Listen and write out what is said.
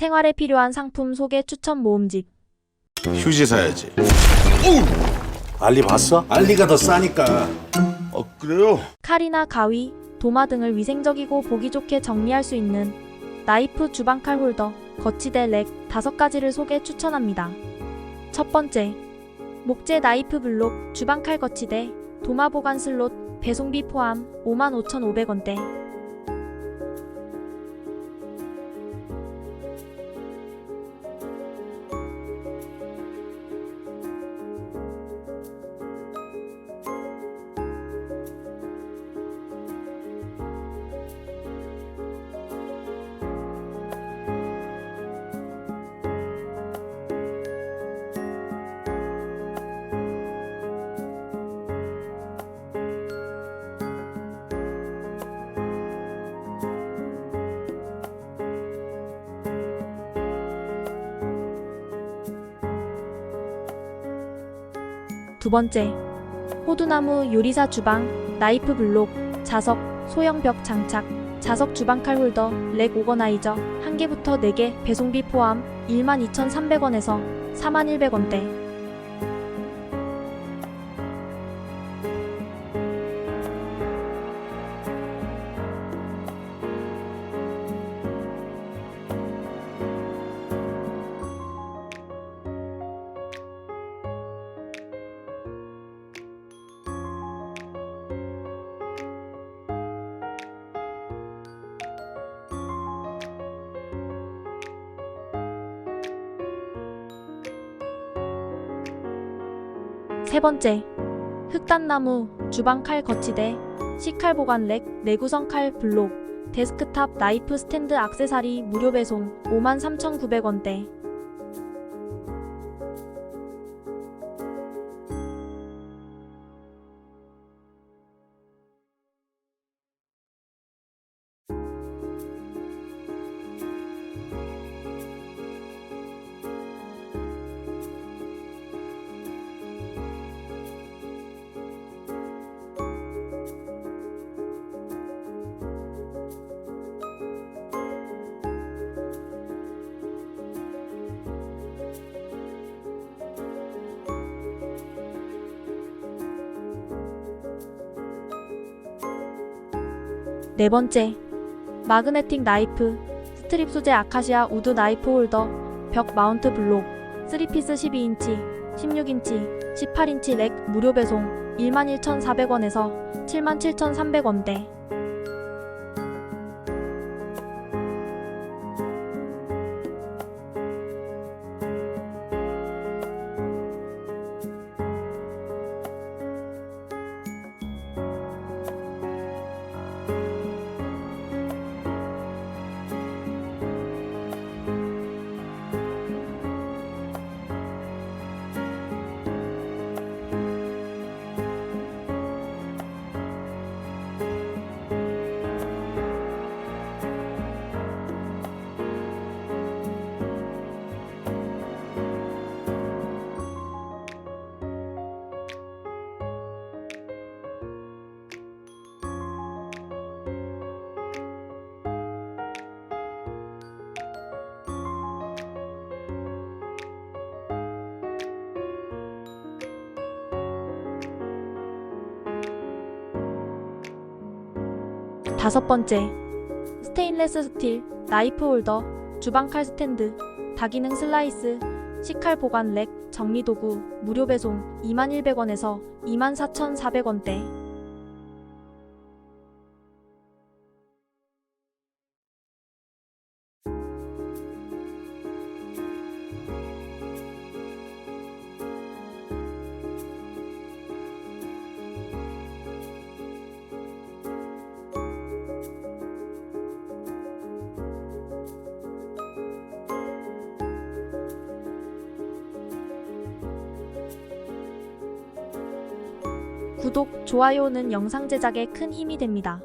생활에 필요한 상품 소개 추천 모음집. 휴지 사야지. 알리 봤어? 알리가 더 싸니까. 어 그래요? 칼이나 가위, 도마 등을 위생적이고 보기 좋게 정리할 수 있는 나이프 주방칼 홀더, 거치대 렉 다섯 가지를 소개 추천합니다. 첫 번째, 목재 나이프 블록, 주방칼 거치대, 도마 보관 슬롯, 배송비 포함 55,500원대. 두 번째, 호두나무 요리사 주방, 나이프 블록, 자석, 소형 벽 장착, 자석 주방칼 홀더, 렉 오거나이저, 1개부터 4개, 배송비 포함 12,300원에서 41,100원대. 세 번째, 흑단나무, 주방칼 거치대, C칼 보관 렉, 내구성 칼 블록, 데스크탑 나이프 스탠드 악세사리 무료 배송 53,900원대. 네 번째, 마그네틱 나이프, 스트립 소재 아카시아 우드 나이프 홀더, 벽 마운트 블록, 3피스 12인치, 16인치, 18인치 렉 무료 배송 21,400원에서 77,300원대. 다섯 번째, 스테인레스 스틸, 나이프 홀더, 주방칼 스탠드, 다기능 슬라이스, 식칼 보관 렉, 정리도구, 무료 배송 21,100원에서 24,400원대. 구독, 좋아요는 영상 제작에 큰 힘이 됩니다.